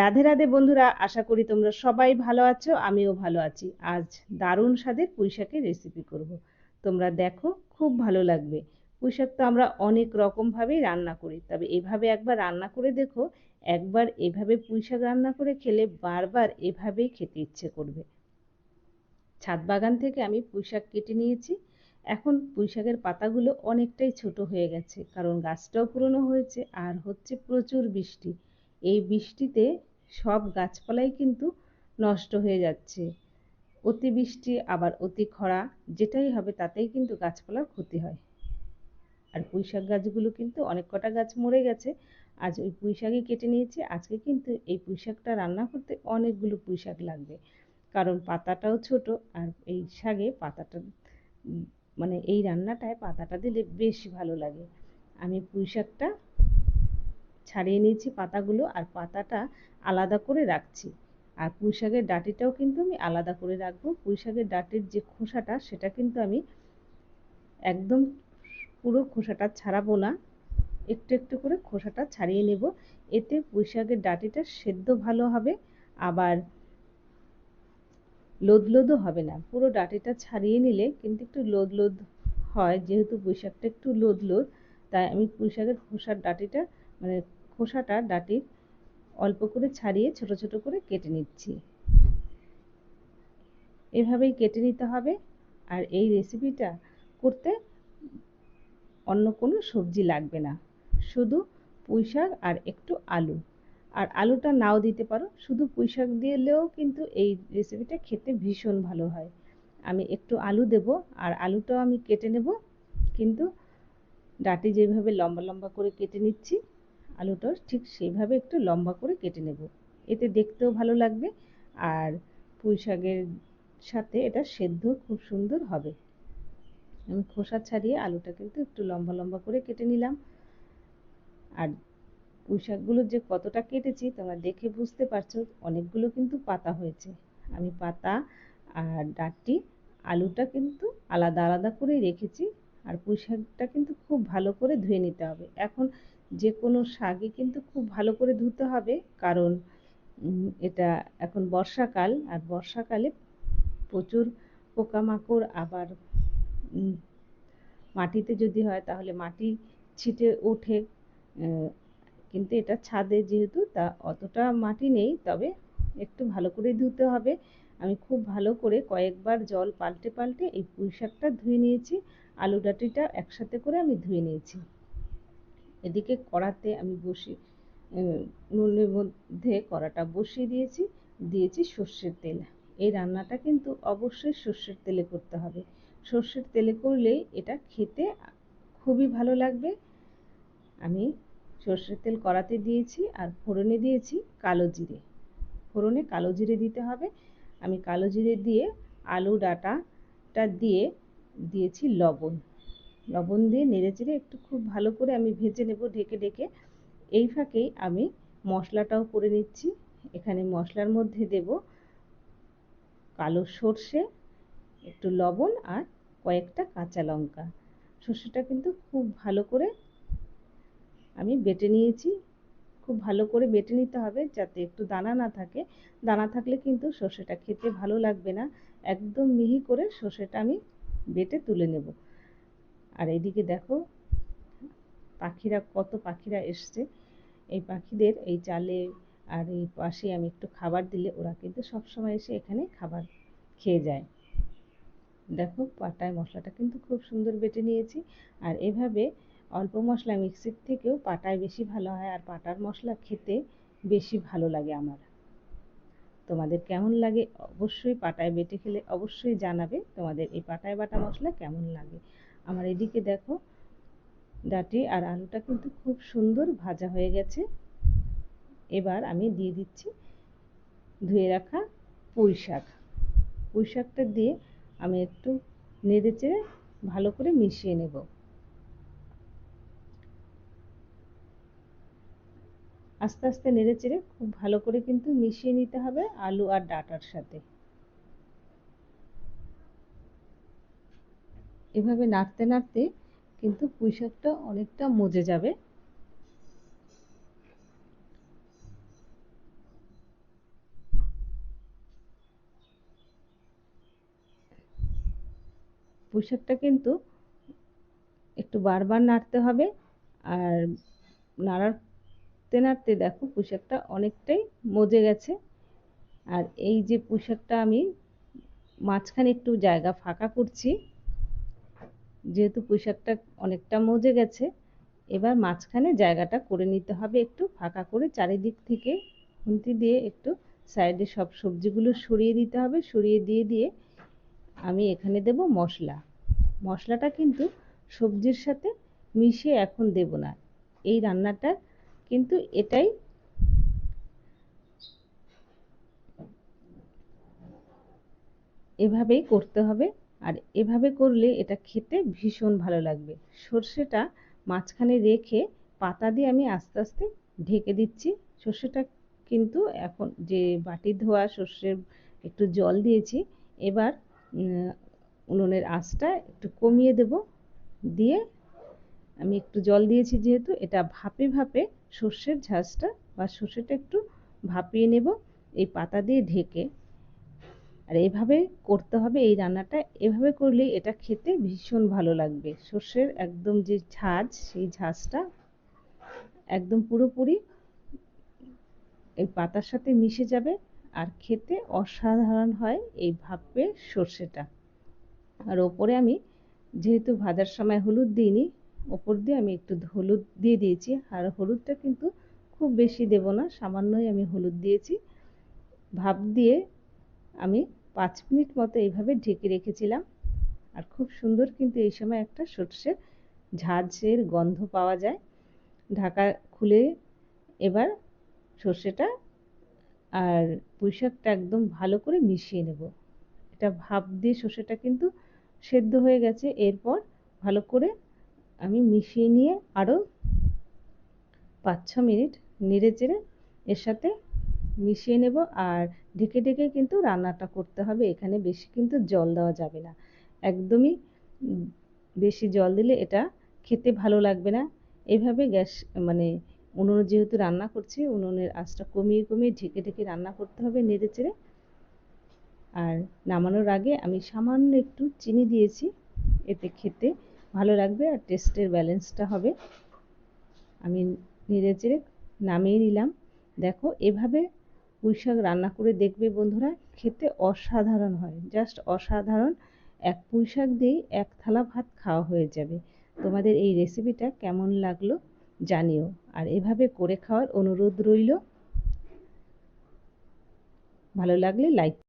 রাধে রাধে বন্ধুরা, আশা করি তোমরা সবাই ভালো আছো, আমিও ভালো আছি। আজ দারুণ স্বাদের পুঁইশাকের রেসিপি করব। তোমরা দেখো, খুব ভালো লাগবে। পুঁইশাক তো আমরা অনেক রকমভাবেই রান্না করি, তবে এভাবে একবার রান্না করে দেখো, একবার এভাবে পুঁইশাক রান্না করে খেলে বারবার এভাবেই খেতে ইচ্ছে করবে। ছাদ বাগান থেকে আমি পুঁইশাক কেটে নিয়েছি। এখন পুঁইশাকের পাতাগুলো অনেকটাই ছোট হয়ে গেছে, কারণ গাছটাও পুরনো হয়েছে, আর হচ্ছে প্রচুর বৃষ্টি। এই বৃষ্টিতে সব গাছপালাই কিন্তু নষ্ট হয়ে যাচ্ছে। অতি বৃষ্টি আবার অতি খরা, যেটাই হবে তাতেই কিন্তু গাছপালার ক্ষতি হয়। আর পুঁইশাক গাছগুলো কিন্তু অনেক কটা গাছ মরে গেছে। আজ ওই পুঁইশাকই কেটে নিয়েছি। আজকে কিন্তু এই পুঁইশাকটা রান্না করতে অনেকগুলো পুঁইশাক লাগবে। কারণ পাতাটাও ছোট আর এই শাকে পাতাটা মানে এই রান্নাটায় পাতাটা দিলে বেশ ভালো লাগে। আমি পুঁইশাকটা ছাড়িয়ে নিয়েছি পাতাগুলো আর পাতাটা আলাদা করে রাখছি। আর পুঁই শাকের ডাঁটিটাও কিন্তু আমি আলাদা করে রাখব। পুঁই শাকের ডাঁটির যে খোসাটা, সেটা কিন্তু আমি একদম পুরো খোসাটা ছাড়াবো না। একটু একটু করে খোসাটা ছাড়িয়ে নেব। এতে পুঁই শাকের ডাঁটিটা সেদ্ধ ভালো হবে, আবার লোদ লোদও হবে না। পুরো ডাঁটিটা ছাড়িয়ে নিলে কিন্তু একটু লোদ লোদ হয়, যেহেতু পুঁই শাকটা একটু লোদ লোদ, তাই আমি পুঁই শাকের খোসার ডাঁটিটা মানে খোসাটা ডাটির অল্প করে ছাড়িয়ে ছোট ছোট করে কেটে নিচ্ছি। এভাবেই কেটে নিতে হবে। আর এই রেসিপিটা করতে অন্য কোনো সবজি লাগবে না। শুধু পুঁই শাক আর একটু আলু। আর আলুটা নাও দিতে পারো। শুধু পুঁই শাক দিলেও কিন্তু এই রেসিপিটা খেতে ভীষণ ভালো হয়। আমি একটু আলু দেব আর আলুটাও আমি কেটে নেব। কিন্তু ডাটি যেভাবে লম্বা লম্বা করে কেটে নিচ্ছি আলুটাও ঠিক সেইভাবে একটু লম্বা করে কেটে নেব। এতে দেখতেও ভালো লাগবে আর পুঁই শাকের সাথে এটা সেদ্ধ খুব সুন্দর হবে। আমি খোসা ছাড়িয়ে আলুটা কিন্তু একটু লম্বা লম্বা করে কেটে নিলাম। আর পুঁই শাকগুলো যে কতটা কেটেছি তোমরা দেখে বুঝতে পারছ, অনেকগুলো কিন্তু পাতা হয়েছে। আমি পাতা আর ডাঁটি, আলুটা কিন্তু আলাদা আলাদা করেই রেখেছি। আর পুঁই শাকটা কিন্তু খুব ভালো করে ধুয়ে নিতে হবে। এখন যে কোনো শাকই কিন্তু খুব ভালো করে ধুতে হবে। কারণ এটা এখন বর্ষাকাল আর বর্ষাকালে প্রচুর পোকামাকড় আবার মাটিতে যদি হয় তাহলে মাটি ছিটে ওঠে। কিন্তু এটা ছাদে যেহেতু তা অতটা মাটি নেই, তবে একটু ভালো করে ধুতে হবে। আমি খুব ভালো করে কয়েকবার জল পাল্টে পাল্টে এই পুঁই শাকটা ধুয়ে নিয়েছি। আলু ডাঁটিটা একসাথে করে আমি ধুয়ে নিয়েছি। এদিকে কড়াতে আমি বসি নুনের মধ্যে কড়াটা বসিয়ে দিয়েছি দিয়েছি সর্ষের তেল। এই রান্নাটা কিন্তু অবশ্যই সর্ষের তেলে করতে হবে। সর্ষের তেলে করলে এটা খেতে খুবই ভালো লাগবে। আমি সর্ষের তেল কড়াতে দিয়েছি আর ফোড়নে দিয়েছি কালো জিরে। ফোড়নে কালো জিরে দিতে হবে। আমি কালো জিরে দিয়ে আলু ডাঁটাটা দিয়ে দিয়েছি লবণ। লবণ দিয়ে নেড়ে নেড়েচেড়ে একটু খুব ভালো করে আমি ভেজে নেব ঢেকে ঢেকে। এই ফাঁকেই আমি মশলাটাও করে নিচ্ছি। এখানে মশলার মধ্যে দেব কালো সর্ষে, একটু লবণ আর কয়েকটা কাঁচা লঙ্কা। সর্ষেটা কিন্তু খুব ভালো করে আমি বেটে নিয়েছি। খুব ভালো করে বেটে নিতে হবে যাতে একটু দানা না থাকে। দানা থাকলে কিন্তু সর্ষেটা খেতে ভালো লাগবে না। একদম মিহি করে সর্ষেটা আমি বেটে তুলে নেব। আর এদিকে দেখো, পাখিরা, কত পাখিরা এসছে। এই পাখিদের এই চালে আর এই পাশে আমি একটু খাবার দিলে ওরা কিন্তু সবসময় এসে এখানে খাবার খেয়ে যায়। দেখো, পাটায় মশলাটা কিন্তু খুব সুন্দর বেটে নিয়েছি। আর এভাবে অল্প মশলা মিক্সির থেকেও পাটায় বেশি ভালো হয় আর পাটার মশলা খেতে বেশি ভালো লাগে আমার। তোমাদের কেমন লাগে অবশ্যই পাটায় বেটে খেলে অবশ্যই জানাবে তোমাদের এই পাটায় বাটা মশলা কেমন লাগে। আমার এদিকে দেখো, ডাটি আর আলুটা কিন্তু খুব সুন্দর ভাজা হয়ে গেছে। এবার আমি দিয়ে দিচ্ছি ধুয়ে রাখা পুঁই শাক। পুঁই শাকটা দিয়ে আমি একটু নেড়ে চেড়ে ভালো করে মিশিয়ে নেব। আস্তে আস্তে নেড়ে চেড়ে খুব ভালো করে কিন্তু মিশিয়ে নিতে হবে আলু আর ডাটার সাথে। এভাবে নাড়তে নাড়তে কিন্তু পুঁই শাকটা অনেকটা মজে যাবে। পুঁই শাকটা কিন্তু একটু বারবার নাড়তে হবে আর নাড়াতে নাড়তে দেখো পোশাকটা অনেকটাই মজে গেছে। আর এই যে পোশাকটা আমি মাঝখানে একটু জায়গা ফাঁকা করছি যেহেতু পুঁইশাকটা অনেকটা মজে গেছে, এবার মাঝখানে জায়গাটা করে নিতে হবে একটু, ফাঁকা করে চারিদিক থেকে খুন্তি দিয়ে একটু সাইডে সব সবজিগুলো সরিয়ে দিতে হবে, সরিয়ে দিয়ে দিয়ে আমি এখানে দেব মশলা। মশলাটা কিন্তু সবজির সাথে মিশিয়ে এখন দেব না। এই রান্নাটা কিন্তু এটাই এভাবেই করতে হবে। আর এভাবে করলে এটা খেতে ভীষণ ভালো লাগবে। সর্ষেটা মাঝখানে রেখে পাতা দিয়ে আমি আস্তে আস্তে ঢেকে দিচ্ছি। সর্ষেটা কিন্তু এখন যে বাটি ধোয়া সর্ষের একটু জল দিয়েছি, এবার উনুনের আঁচটা একটু কমিয়ে দেব। দিয়ে আমি একটু জল দিয়েছি যেহেতু, এটা ভাপে ভাপে সর্ষের ঝাঁজটা বা সর্ষেটা একটু ভাপিয়ে নেব। এই পাতা দিয়ে ঢেকে আর এভাবে করতে হবে, এই রান্নাটা, এভাবে করলে এটা খেতে ভীষণ ভালো লাগবে। সর্ষের একদম যে ঝাঁজ, সেই ঝাঁজটা একদম পুরোপুরি এই পাতার সাথে মিশে যাবে আর খেতে অসাধারণ হয় এই ভাপে সর্ষেটা। আর ওপরে আমি যেহেতু ভাজার সময় হলুদ দিইনি, ওপর দিয়ে আমি একটু হলুদ দিয়ে দিয়েছি। আর হলুদটা কিন্তু খুব বেশি দেব না, সামান্যই আমি হলুদ দিয়েছি। ভাপ দিয়ে আমি পাঁচ মিনিট মতো এইভাবে ঢেকে রেখেছিলাম। আর খুব সুন্দর কিন্তু এই সময় একটা সর্ষের ঝাঁঝের গন্ধ পাওয়া যায়। ঢাকা খুলে এবার সর্ষেটা আর পুঁইশাকটা একদম ভালো করে মিশিয়ে নেব। এটা ভাপ দিয়ে সর্ষেটা কিন্তু সেদ্ধ হয়ে গেছে। এরপর ভালো করে আমি মিশিয়ে নিয়ে আরও পাঁচ ছ মিনিট নেড়ে চেড়ে এর সাথে মিশিয়ে নেব। আর ঢেকে ঢেকে কিন্তু রান্নাটা করতে হবে। এখানে বেশি কিন্তু জল দেওয়া যাবে না। একদমই বেশি জল দিলে এটা খেতে ভালো লাগবে না। এভাবে গ্যাস মানে উনুনে যেহেতু রান্না করছি, উনুনের আঁচটা কমিয়ে কমিয়ে ঢেকে ঢেকে রান্না করতে হবে নেড়ে চেড়ে। আর নামানোর আগে আমি সামান্য একটু চিনি দিয়েছি, এতে খেতে ভালো লাগবে আর টেস্টের ব্যালেন্সটা হবে। আমি নেড়ে চেড়ে নামিয়ে নিলাম। দেখো এভাবে পুঁই শাক রান্না করে দেখবে বন্ধুরা, খেতে অসাধারণ হয়। জাস্ট অসাধারণ। এক পুঁই শাক দিয়েই এক থালা ভাত খাওয়া হয়ে যাবে। তোমাদের এই রেসিপিটা কেমন লাগল জানিও। আর এভাবে করে খাওয়ার অনুরোধ রইল। ভালো লাগলে লাইক